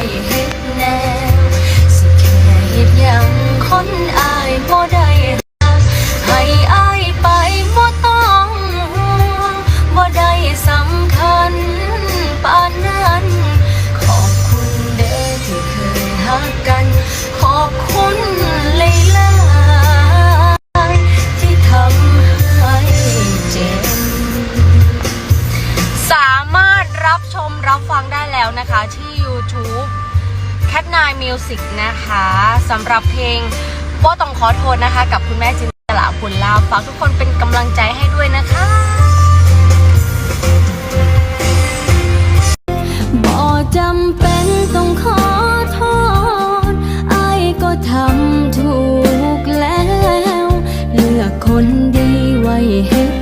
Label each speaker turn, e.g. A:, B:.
A: ดีไว้เฮ็ดแนวสิแค่เฮ็ดยังคนอายบ่ได้หักให้อายไปบ่ต้องห่วงบ่ได้สำคัญปานนั้น ขอบคุณเด้อที่เคยหักกัน ขอบคุณเลยล่ะที่ทำให้เจ็บสามารถรับชมรับฟังได้แล้วนะคะที่ YouTube Cat Nine Music นะคะสำหรับเพลงโป้ต้องขอโทษนะคะ กับคุณแม่จินตลาคุณลาวฝากทุกคนเป็นกำลังใจให้ด้วยนะคะบ่จำเป็นต้องขอโทษไอ้ก็ทำถูกแล้ว เลือกคนดีไว้ให้